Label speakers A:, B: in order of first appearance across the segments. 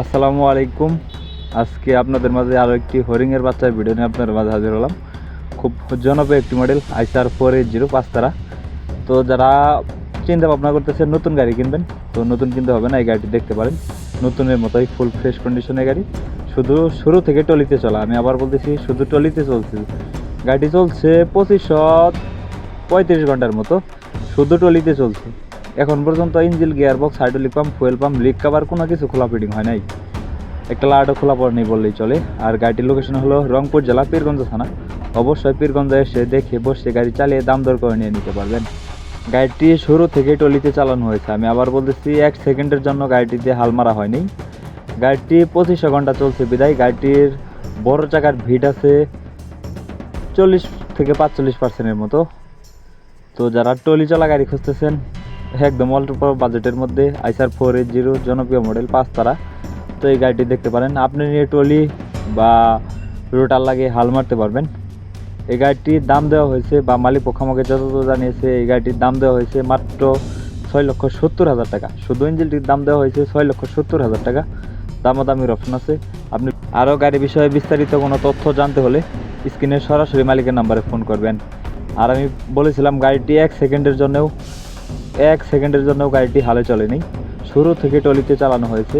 A: আসসালামু আলাইকুম। আজকে আপনাদের মাঝে আরও একটি হরিংয়ের বাচ্চার ভিডিও নিয়ে আপনাদের মাঝে হাজির হলাম। খুব জনপ্রিয় একটি মডেল আইসার ফোর এইট জিরো পাঁচতারা। তো যারা চিন্তা ভাবনা করতেছেন নতুন গাড়ি কিনবেন, তো নতুন কিনতে হবে না, এই গাড়িটি দেখতে পারেন। নতুনের মতোই ফুল ফ্রেশ কন্ডিশনের গাড়ি। শুধু শুরু থেকে টলিতে চলা, আমি আবার বলতেছি শুধু টলিতে চলছে। গাড়িটি চলছে পঁচিশশো পঁয়ত্রিশ ঘণ্টার মতো, শুধু টলিতে চলছে। এখন পর্যন্ত engine gear box hydraulic pump fuel pump leak cover কোনো কিছু খোলা ফিটিং হয় নাই। একটা লাটও খোলা পড়ে নেই বললেই চলে। আর গাড়িটির লোকেশন হলো রংপুর জেলা, পীরগঞ্জ থানা। অবশ্যই পীরগঞ্জে এসে দেখে বসে গাড়ি চালিয়ে দাম দর করে নিয়ে নিতে পারবেন। গাড়িটি শুরু থেকে টলিতে চালানো হয়েছে। আমি আবার বলতেছি, এক সেকেন্ডের জন্য গাড়িটিতে হাল মারা হয়নি। গাড়িটি পঁচিশশো ঘণ্টা চলছে বিদায়। গাড়িটির বড় চাকার ভিট আছে চল্লিশ থেকে পাঁচচল্লিশ পার্সেন্টের মতো। তো যারা টলি চলা গাড়ি খুঁজতেছেন একদম অল্প বাজেটের মধ্যে আইসার ফোর এইট জিরো জনপ্রিয় মডেল পাঁচ তারা। তো এই গাড়িটি দেখতে পারেন, আপনি নিয়ে টলি বা রোটার লাগিয়ে হাল মারতে পারবেন। এই গাড়িটির দাম দেওয়া হয়েছে, বা মালিক পক্ষ আমাকে যতদূর জানিয়েছে, এই গাড়িটির দাম দেওয়া হয়েছে মাত্র ছয় লক্ষ সত্তর হাজার টাকা। শুধু ইঞ্জিনটির দাম দেওয়া হয়েছে ছয় লক্ষ সত্তর হাজার টাকা। দামাদামির অপশন আছে। আপনি আরও গাড়ি বিষয়ে বিস্তারিত কোনো তথ্য জানতে হলে স্ক্রিনে সরাসরি মালিকের নাম্বারে ফোন করবেন। আর আমি বলেছিলাম, গাড়িটি এক সেকেন্ডের জন্যও এক সেকেন্ডের জন্য গাড়িটি হালে চলেনি। শুরু থেকে টলিতে চালানো হয়েছে।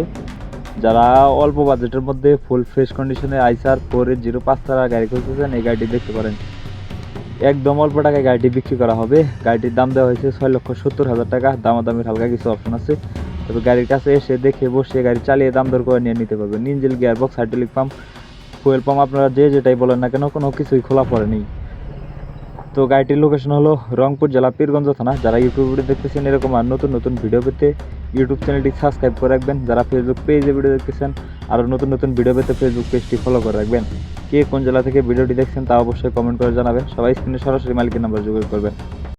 A: যারা অল্প বাজেটের মধ্যে ফুল ফ্রেশ কন্ডিশনে আইসার ফোর এইট জিরো পাঁচ তারা গাড়ি খুঁজতেছেন, এই গাড়িটি দেখতে পারেন। একদম অল্প টাকায় গাড়িটি বিক্রি করা হবে। গাড়িটির দাম দেওয়া হয়েছে ছয় লক্ষ সত্তর হাজার টাকা। দামাদামির হালকা কিছু অপশন আছে। তবে গাড়ির কাছে এসে দেখে বসে গাড়ি চালিয়ে দাম দর করে নিয়ে নিতে পারবেন। Engine gearbox hydraulic pump fuel pump আপনারা যে যেটাই বলেন না কেন, কোনো কিছুই খোলা পড়েনি তো গাড়িটির লোকেশন হলো রংপুর জেলা পীরগঞ্জ থানা। যারা ইউটিউব ভিডিও দেখতেছেন, এরকম আর নতুন নতুন ভিডিও পেতে ইউটিউব চ্যানেলটি সাবস্ক্রাইব করে রাখবেন। যারা ফেসবুক পেজে ভিডিও দেখতেছেন আরও নতুন নতুন ভিডিও পেতে ফেসবুক পেজটি ফলো করে রাখবেন। কে কোন জেলা থেকে ভিডিওটি দেখছেন, তা অবশ্যই কমেন্ট করে জানাবেন। সবাই স্ক্রিনে সরাসরি মালিকের নাম্বার যোগাযোগ করবেন।